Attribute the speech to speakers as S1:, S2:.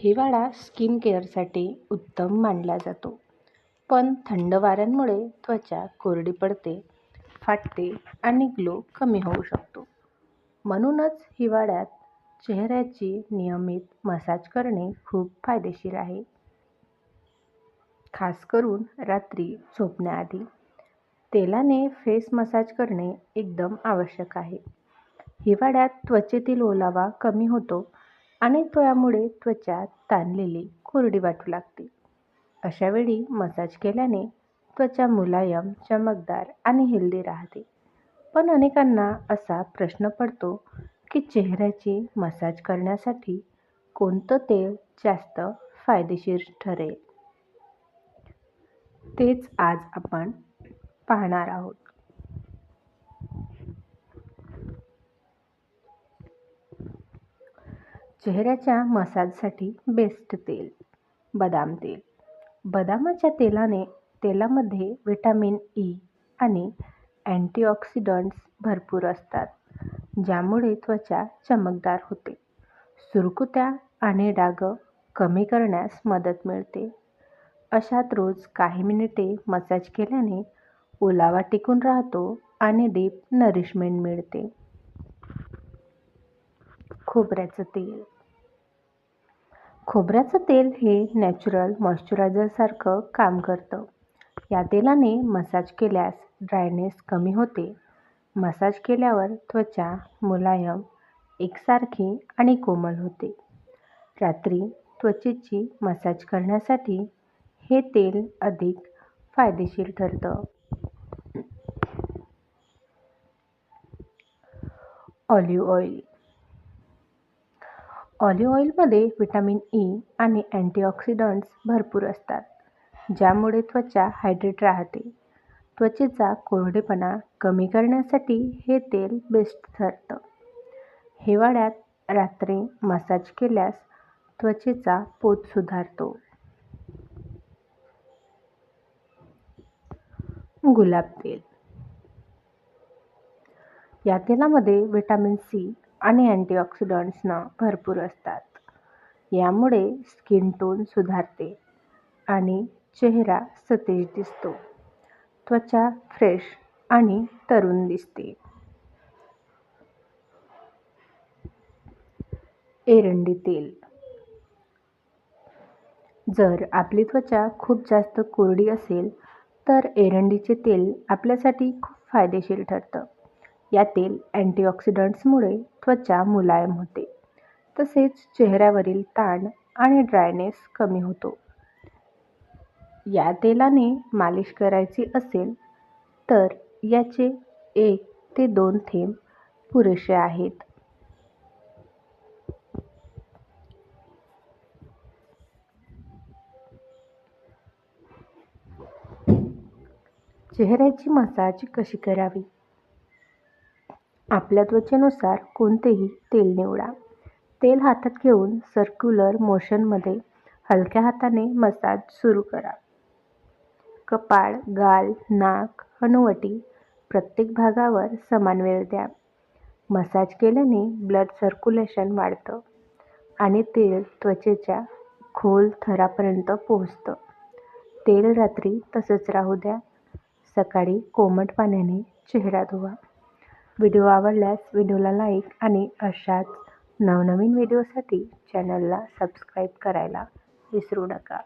S1: हिवाळा स्किन केअरसाठी उत्तम मानला जातो. पण थंड वाऱ्यांमुळे त्वचा कोरडी पडते, फाटते आणि ग्लो कमी होऊ शकतो. म्हणूनच हिवाळ्यात चेहऱ्याची नियमित मसाज करणे खूप फायदेशीर आहे. खास करून रात्री झोपण्याआधी तेलाने फेस मसाज करणे एकदम आवश्यक आहे. हिवाळ्यात त्वचेतील ओलावा कमी होतो आणि वेळामुळे त्वचा ताणलेली, कोरडी वाटू लागते. अशावेळी मसाज केल्याने त्वचा मुलायम, चमकदार आणि हेल्दी राहते. पण अनेकांना असा प्रश्न पडतो की चेहऱ्याची मसाज करण्यासाठी कोणतं तेल जास्त फायदेशीर ठरेल? तेच आज आपण पाहणार आहोत. चेहऱ्याच्या मसाजसाठी बेस्ट तेल, बदाम तेल. बदामाच्या तेलाने तेलामध्ये व्हिटॅमिन ई e आणि अँटीऑक्सिडंट्स भरपूर असतात, ज्यामुळे त्वचा चमकदार होते, सुरकुत्या आणि डाग कमी करण्यास मदत मिळते. अशात रोज काही मिनिटे मसाज केल्याने ओलावा टिकून राहतो आणि डीप नरिशमेंट मिळते. खोबऱ्याचं तेल. खोबऱ्याचं तेल हे नॅचरल मॉइश्चरायझरसारखं काम करतं. या तेलाने मसाज केल्यास ड्रायनेस कमी होते. मसाज केल्यावर त्वचा मुलायम, एकसारखी आणि कोमल होते. रात्री त्वचेची मसाज करण्यासाठी हे तेल अधिक फायदेशीर ठरतं. Olive oil. ऑलिव्ह ऑइलमध्ये व्हिटॅमिन ई आणि अँटीऑक्सिडंट्स भरपूर असतात, ज्यामुळे त्वचा हायड्रेट राहते. त्वचेचा कोरडेपणा कमी करण्यासाठी हे तेल बेस्ट ठरतं. हिवाळ्यात रात्री मसाज केल्यास त्वचेचा पोत सुधारतो. गुलाब तेल. या तेलामध्ये व्हिटॅमिन सी आणि अँटीऑक्सिडंट्सनं भरपूर असतात. यामुळे स्किन टोन सुधारते आणि चेहरा सतेज दिसतो. त्वचा फ्रेश आणि तरुण दिसते. एरंडी तेल. जर आपली त्वचा खूप जास्त कोरडी असेल तर एरंडीचे तेल आपल्यासाठी खूप फायदेशीर ठरतं. यातील अँटीऑक्सिडंट्समुळे त्वचा मुलायम होते, तसेच चेहऱ्यावरील ताण आणि ड्रायनेस कमी होतो. या तेलाने मालिश करायची असेल तर याचे एक ते दोन थेंब पुरेसे आहेत. चेहऱ्याची मसाज कशी करावी? आपल्या त्वचेनुसार कोणतेही तेल निवडा. तेल हातात घेऊन सर्क्युलर मोशनमध्ये हलक्या हाताने मसाज सुरू करा. कपाळ, गाल, नाक, हनुवटी प्रत्येक भागावर समान वेळ द्या. मसाज केल्याने ब्लड सर्क्युलेशन वाढतं आणि तेल त्वचेच्या खोल थरापर्यंत पोहोचतं. तेल रात्री तसंच राहू द्या. सकाळी कोमट पाण्याने चेहरा धुवा. व्हिडिओ आवडल्यास व्हिडिओला लाईक आणि अशाच नवनवीन व्हिडिओसाठी चॅनलला सबस्क्राईब करायला विसरू नका.